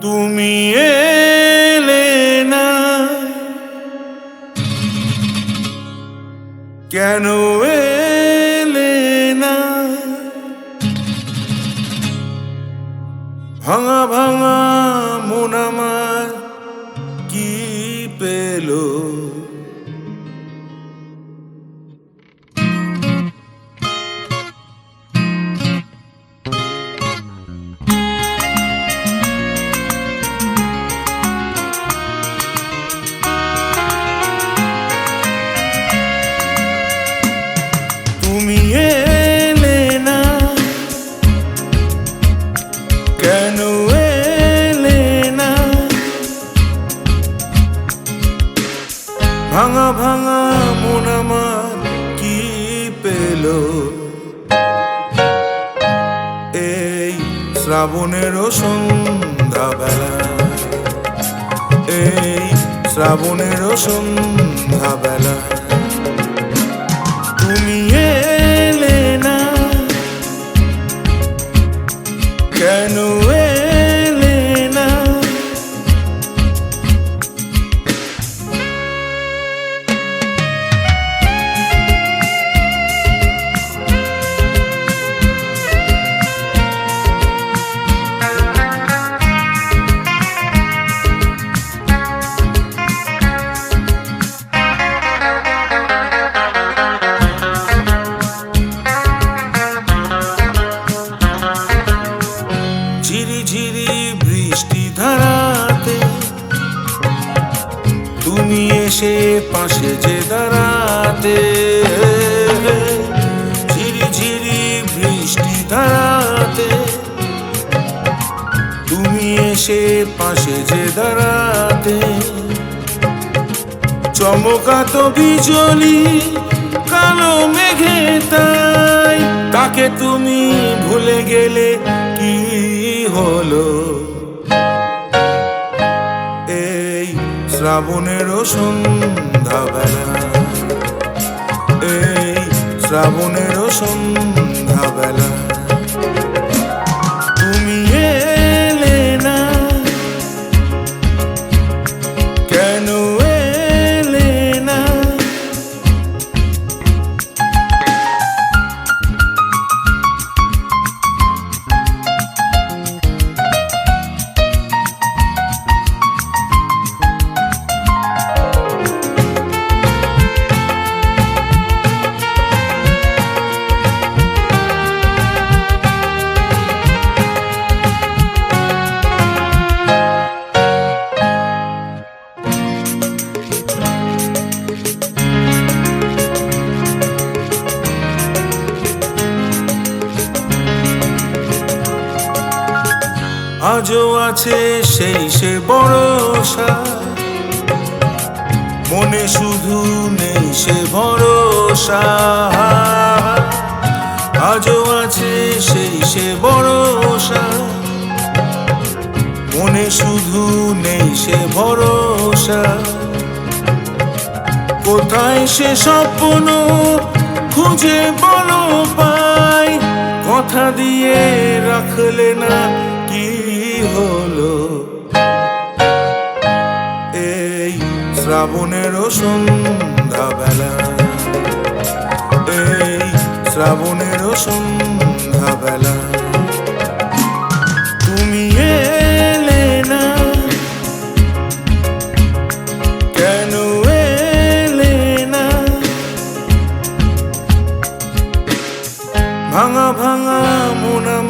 তুমি এলে না কেন এলে না ভাঙা ভাঙা মন আমার কি পেল? এই শ্রাবণের সন্ধ্যাবেলা এই শ্রাবণের সন্ধ্যাবেলা। তুমি এলে না কেন তুমি এসে পাশে যে দাঁড়াতে ঝিরি ঝিরি বৃষ্টি ধারাতে। তুমি এসে পাশে যে দাঁড়াতে, চমকাত বিজলি কালো মেঘে তাই। তাকে তুমি ভুলে গেলে কি হলো? শ্রাবণের সন্ধ্যাবেলা। এই শ্রাবণের সন্ধ্যাবেলা। আজও আছে সেই সে ভরসা মনে শুধু নেই সে ভরসা। আজও আছে সেই সে ভরসা মনে শুধু নেই সে ভরসা। কোথায় সে স্বপ্ন খুঁজে বলো পাই। কথা দিয়ে রাখলে না কি হলো? এই শ্রাবণের সন্ধ্যাবেলা, এই শ্রাবণের সন্ধ্যাবেলা, তুমি এলে না? কেন এলে না? ভাঙা ভাঙা মন আমার কি